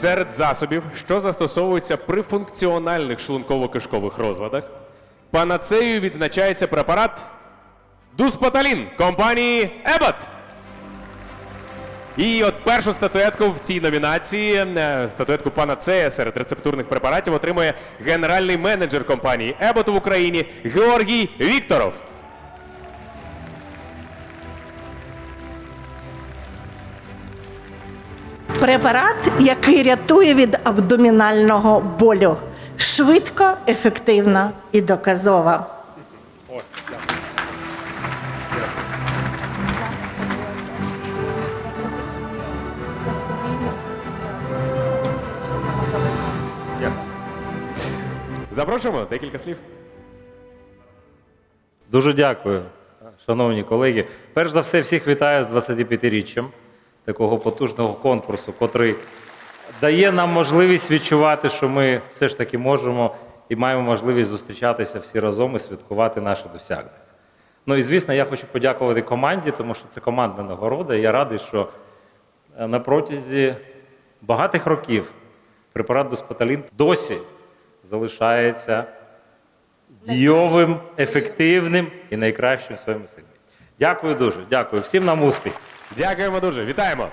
Серед засобів, що застосовуються при функціональних шлунково-кишкових розладах, панацею відзначається препарат Дуспоталін компанії Ебот. І от першу статуетку в цій номінації, е, статуетку панацея серед рецептурних препаратів, отримує генеральний менеджер компанії Ебот в Україні Георгій Вікторов. Препарат, який рятує від абдомінального болю. Швидко, ефективно і доказово. Запрошуємо декілька слів. Дуже дякую, шановні колеги. Перш за все, всіх вітаю з 25-річчям такого потужного конкурсу, котрий дає нам можливість відчувати, що ми все ж таки можемо і маємо можливість зустрічатися всі разом і святкувати наші досягнення. Ну і звісно, я хочу подякувати команді, тому що це командна нагорода. І я радий, що е, на протязі багатих років препарат Доспоталін досі залишається дійовим, ефективним і найкращим в своєму сегменті. Дякую дуже. Дякую. Всім нам успіх. Дякуємо дуже. Вітаємо.